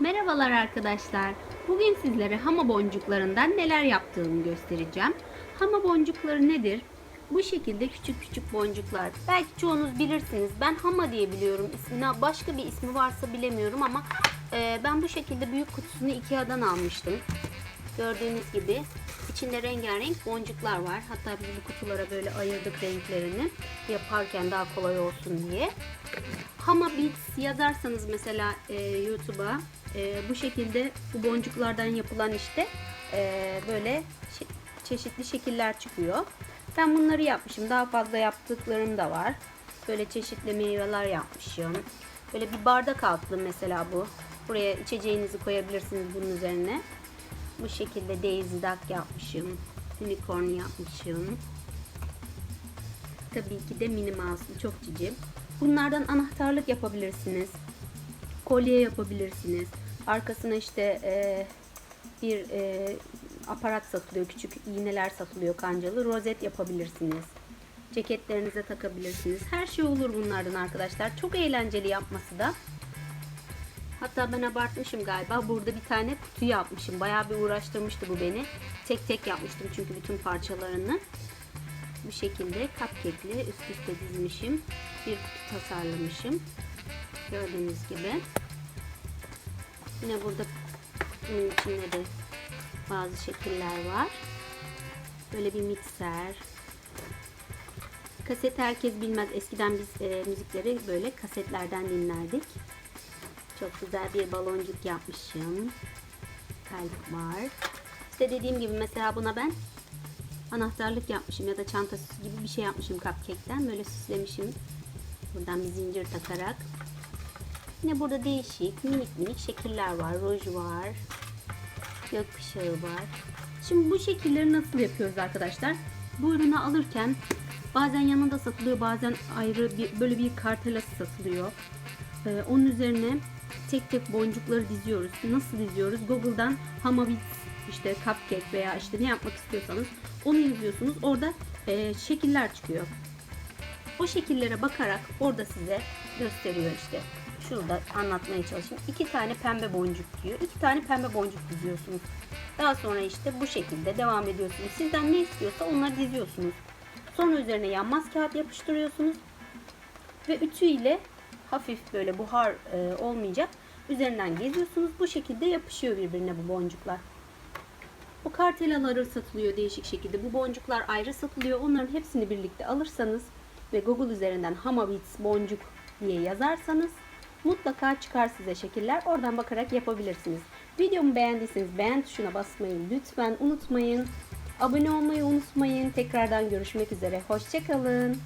Merhabalar arkadaşlar. Bugün sizlere hama boncuklarından neler yaptığımı göstereceğim. Hama boncukları nedir? Bu şekilde küçük küçük boncuklar. Belki çoğunuz bilirsiniz. Ben hama diye biliyorum ismini. Başka bir ismi varsa bilemiyorum ama e, ben bu şekilde büyük kutusunu Ikea'dan almıştım. Gördüğünüz gibi içinde rengarenk boncuklar var. Hatta biz bu kutulara böyle ayırdık renklerini. Yaparken daha kolay olsun diye. Hama Beats yazarsanız mesela e, YouTube'a e, bu şekilde bu boncuklardan yapılan işte e, böyle çeşitli şekiller çıkıyor. Ben bunları yapmışım. Daha fazla yaptıklarım da var. Böyle çeşitli meyveler yapmışım. Böyle bir bardak altlı mesela bu. Buraya içeceğinizi koyabilirsiniz bunun üzerine. Bu şekilde Daisy Duck yapmışım. Unicorn yapmışım. Tabii ki de Minnie Mouse'lu çok cici. Bunlardan anahtarlık yapabilirsiniz. Kolye yapabilirsiniz. Arkasına işte e, bir e, aparat satılıyor. Küçük iğneler satılıyor kancalı. Rozet yapabilirsiniz. Ceketlerinize takabilirsiniz. Her şey olur bunlardan arkadaşlar. Çok eğlenceli yapması da. Hatta ben abartmışım galiba. Burada bir tane kutu yapmışım. Bayağı bir uğraştırmıştı bu beni. Tek tek yapmıştım çünkü bütün parçalarını. Bu şekilde cupcake'li üst üste dizmişim. Bir kutu tasarlamışım. Gördüğünüz gibi. Yine burada kutunun içinde de bazı şekiller var. Böyle bir mikser. Kaset herkes bilmez. Eskiden biz e, müzikleri böyle kasetlerden dinlerdik. Çok güzel bir baloncuk yapmışım. Kalp var. İşte dediğim gibi mesela buna ben anahtarlık yapmışım ya da çanta süsü gibi bir şey yapmışım cupcake'ten. Böyle süslemişim. Buradan bir zincir takarak. Yine burada değişik minik minik şekiller var. Ruj var. Gökkuşağı var. Şimdi bu şekilleri nasıl yapıyoruz arkadaşlar? Bu ürünü alırken bazen yanında satılıyor bazen ayrı bir, böyle bir kartelası satılıyor. Ee, onun üzerine tek tek boncukları diziyoruz. Nasıl diziyoruz? Google'dan Hamavits işte cupcake veya işte ne yapmak istiyorsanız onu yazıyorsunuz. Orada e, şekiller çıkıyor. O şekillere bakarak orada size gösteriyor işte. Şurada anlatmaya çalışayım. İki tane pembe boncuk diyor. İki tane pembe boncuk diziyorsunuz. Daha sonra işte bu şekilde devam ediyorsunuz. Sizden ne istiyorsa onları diziyorsunuz. Sonra üzerine yanmaz kağıt yapıştırıyorsunuz. Ve ütü hafif böyle buhar e, olmayacak. Üzerinden geziyorsunuz. Bu şekilde yapışıyor birbirine bu boncuklar. Bu kartelaları satılıyor değişik şekilde. Bu boncuklar ayrı satılıyor. Onların hepsini birlikte alırsanız ve Google üzerinden Hamavits boncuk diye yazarsanız mutlaka çıkar size şekiller. Oradan bakarak yapabilirsiniz. Videomu beğendiyseniz beğen tuşuna basmayı lütfen unutmayın. Abone olmayı unutmayın. Tekrardan görüşmek üzere. Hoşçakalın.